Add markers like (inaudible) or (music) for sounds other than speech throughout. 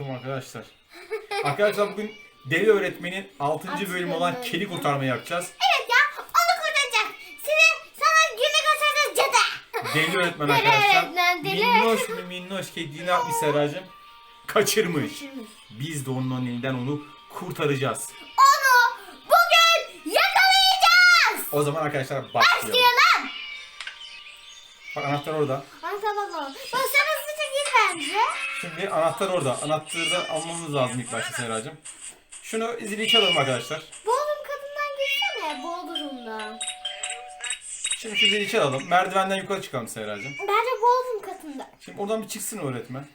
Korktum arkadaşlar. arkadaşlar bugün deli öğretmenin 6. bölümü olan bölüm. kedi kurtarma yapacağız. Evet ya onu kurtaracak. Size sana günü göstereceğiz cadı. Deli öğretmen Deli arkadaşlar. öğretmen, deli minnoş mu minnoş kediyi ne yapmış Serracığım? Kaçırmış. Biz de onun elinden onu kurtaracağız. Onu bugün yakalayacağız. O zaman arkadaşlar başlayalım. Başlayalım. Bak anahtar orada. Ay tamam tamam. Bak sen hızlıca gir bence. Şimdi anahtar orada. Anahtarı da almamız lazım ilk başta Serracığım. Şunu zili çalalım arkadaşlar. Bodrum kadından girsene. Bodrum'dan. Şimdi şu zili çalalım. Merdivenden yukarı çıkalım Serracığım. Bence Bodrum katında. Şimdi oradan bir çıksın öğretmen.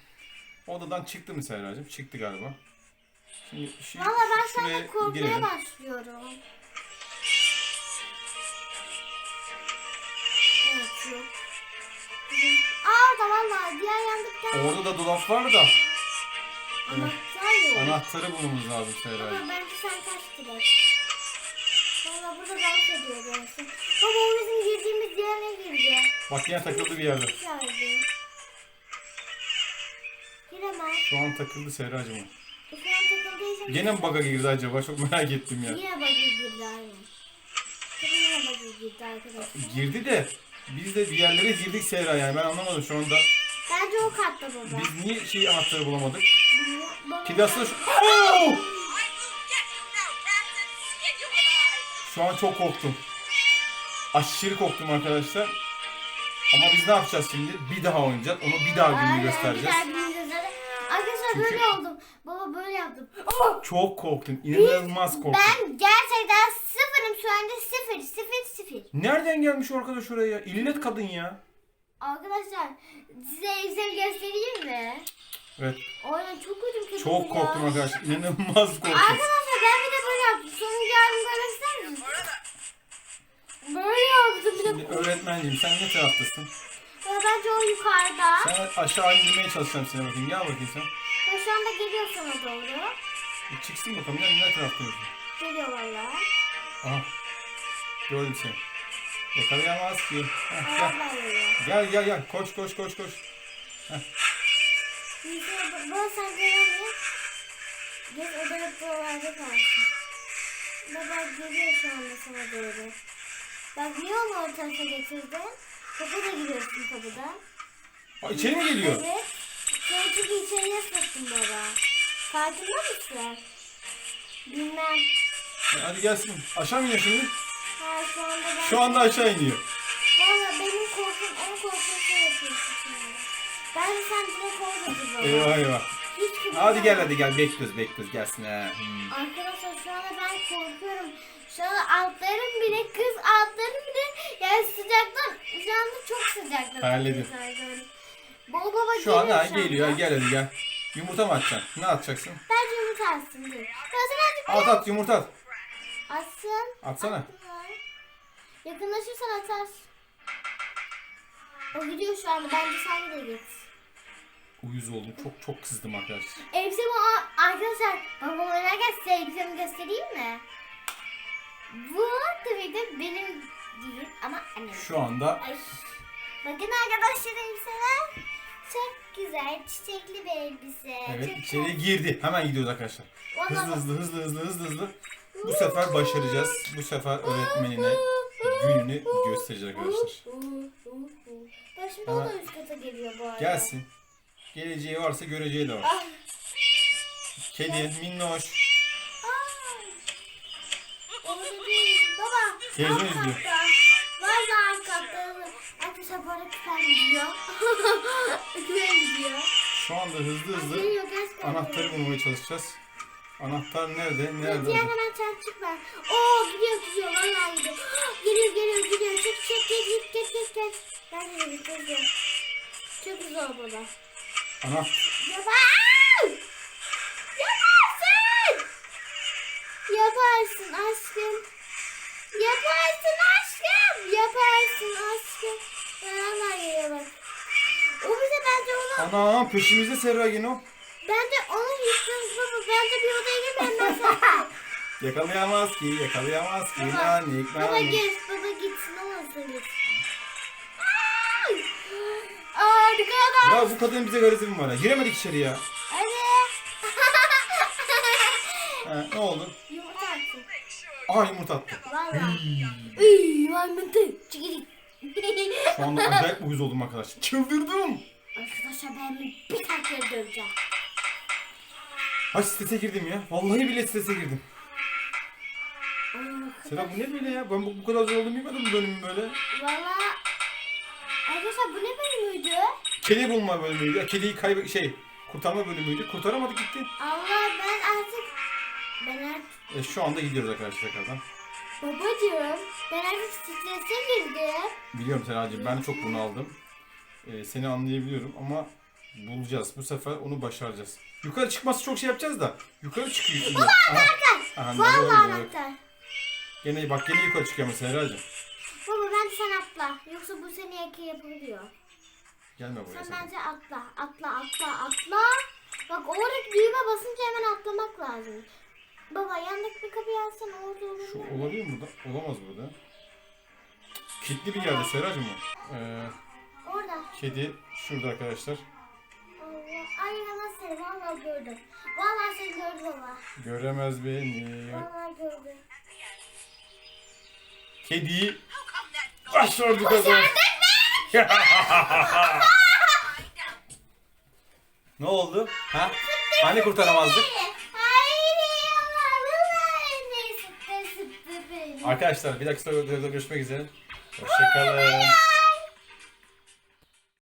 Odadan çıktı mı Serracığım? Çıktı galiba. Şimdi şu, Valla ben şu şuraya anda korkmaya girelim. başlıyorum. Evet yok. Aa yandıktan Orada da dolap var da anahtar yok. anahtarı bulmamız lazım Serracığım. Baba bence sen kaç direkt. Valla burada dans ediyor gerçekten. Baba o bizim girdiğimiz yere girdi. Bak yine takıldı bir yerde. Giremez. Şu an takıldı Serracığım. o. Şu an takıldıysa... Gene mi bug'a girdi acaba? Çok merak ettim ya. Yine bug'a girdi aynı. Yine bug'a girdi arkadaşlar. Girdi de biz de bir yerlere girdik Serra yani ben anlamadım şu anda. Bence o katta baba. Biz niye şey anahtarı bulamadık? Aslında şu... Oo! Şu an çok korktum. Aşırı korktum arkadaşlar. Ama biz ne yapacağız şimdi? Bir daha oynayacağız. Onu bir daha gününü Aynen, göstereceğiz. güzel gününü göstereceğiz. Arkadaşlar Çünkü- böyle oldum. Baba böyle yaptım. Oh! Çok korktum. İnanılmaz korktum. Ben gerçekten sıfırım şu anda sıfır sıfır sıfır. Nereden gelmiş o arkadaş oraya ya? İllet kadın ya. Arkadaşlar size Excel göstereyim mi? Evet. Aynen çok kötü kötü Çok korktum arkadaşlar. İnanılmaz korktum. Arkadaşlar ben bir de böyle yaptım. Sonuncu halini gösterir misin? Böyle yaptım bir Şimdi de. öğretmenciğim sen ne taraftasın? Ya bence o yukarıda. Sen aşağı indirmeye çalışacağım seni bakayım. Gel bakayım sen. Ve şu anda geliyor sana doğru. Bir çıksın bakalım. Ne, ne taraftasın? Geliyor valla. Aha. Gördüm seni. Yakalayamaz ki. Heh, gel. Gel gel gel. Koş koş koş koş. Yüzüne baba sen göremiyor. Geç odada buralarda kalsın. Baba geliyor şu anda sana doğru. Bak niye onu o tarafa getirdin? Kapıda giriyorsun kapıdan. Aa, içeri mi geliyor? Evet. Seni çünkü içeriye soktun baba. Farkında mısın? Bilmem. Hadi gelsin. Aşağı mı iniyor şimdi? Ha şu anda ben... Şu anda aşağı iniyor. Valla benim korkum en korkunç şey yapıyorsun şimdi. Bence sen direkt orada dur baba. Eyvah eyvah. Hiç kıpırdama. Hadi gel hadi gel. Bekliyoruz bekliyoruz. Gelsin ha. Hmm. Arkadaşlar şu anda ben korkuyorum. Şu anda altlarım bile kız altlarım bile yani sıcaktan şu anda çok sıcaklar. Terledim. Baba baba Şu an geliyor ha şu anda. geliyor. Gel hadi gel. Yumurta mı atacaksın? Ne atacaksın? Bence yumurta atsın. Ya sen hadi At at yumurta at. Atsın. Atsana. Attılar. Yakınlaşırsan atar. O gidiyor şu anda. Bence sen de git. Uyuz oldum. Çok çok kızdım arkadaşlar. Elbisemi a- arkadaşlar babam oynarken size elbisemi göstereyim mi? Bu tabii de benim değil ama annem. Şu anda Ay. Bakın arkadaşlar elbiseler. Çok güzel çiçekli bir elbise. evet Çok içeriye girdi. Hemen gidiyoruz arkadaşlar. Hızlı Vallahi- hızlı hızlı hızlı hızlı hızlı. Bu sefer başaracağız. Bu sefer öğretmenine gününü göstereceğiz arkadaşlar. Bak şimdi o da üst kata geliyor bu arada. Gelsin. Geleceği varsa göreceği de var. Ah. Kedi, minnoş. Ay. Onu da değil. Baba. Televizyon izliyor. Arkadaşlar bu arada gidiyor. gidiyor. (laughs) Şu anda hızlı hızlı anahtarı bulmaya çalışacağız. Anahtar nerede? Nerede? Diğer çarpıcık var. Oo gidiyor gidiyor vallahi gidiyor. (gasps) Geliyor geliyor gidiyor. Çık çık git git git git. Ben de git. Çok güzel baba. Anahtar. Yapar! Yaparsın! Yaparsın aşkım. Yaparsın aşkım. Yaparsın aşkım. Bana geliyor bak. O bize bence onu, Ana peşimizde Serra yine o. bence onu yıktınız baba. Bence bir odaya girmeyin ben sen. (laughs) Yakalayamaz ki, yakalayamaz ki. Baba, Nanik, baba nanik. git, baba gitsin olmasın git. Ay! Arkadaş. Ya bu kadının bize garezi mi var ya? Giremedik içeri ya. Hadi. (laughs) He, ne oldu? Yumurta attı. Aa yumurta attı. Valla. Iy, yumurta. Çıkırık. Şu anda (laughs) acayip uyuz oldum arkadaşlar. Çıldırdım. Arkadaşlar ben bir takdir döveceğim. Ay strese girdim ya. Vallahi bile strese girdim. Aa, Serap bu ne böyle ya? Ben bu, bu kadar zor olduğunu bilmiyordum bu bölümün böyle. Valla. Arkadaşlar bu ne bölümüydü? Kedi bulma bölümüydü. Kediyi kaybe şey kurtarma bölümüydü. Kurtaramadık gitti. Allah ben artık ben artık E, şu anda gidiyoruz arkadaşlar tekrardan. Babacığım ben artık strese girdim. Biliyorum Seracığım ben de çok bunu aldım. E, seni anlayabiliyorum ama bulacağız. Bu sefer onu başaracağız. Yukarı çıkması çok şey yapacağız da. Yukarı çıkıyor. ne Valla oldu? anahtar. Gene bak gene yukarı çıkıyor mesela Seracığım. Baba bence sen atla. Yoksa bu seni yaki yapabiliyor. Gelme buraya Sen sen. bence atla. Atla atla atla. Bak oradaki düğme basınca hemen atlamak lazım. Baba yandaki bir kapıyı alsana orada olur Şu olabilir mi burada? Olamaz burada. Kilitli bir yerde Seracığım o. Ee, Orada. kedi şurada arkadaşlar. Allah. Ay hemen seni vallahi gördüm. Vallahi seni gördü baba. Göremez beni. Vallahi gördü. Kediyi başardık arkadaşlar. (laughs) ne oldu? Ha? Hani kurtaramazdık? Hayır ama vallahi ne sıktı sıktı beni. Arkadaşlar bir dakika sonra görüşmek üzere. Hoşçakalın.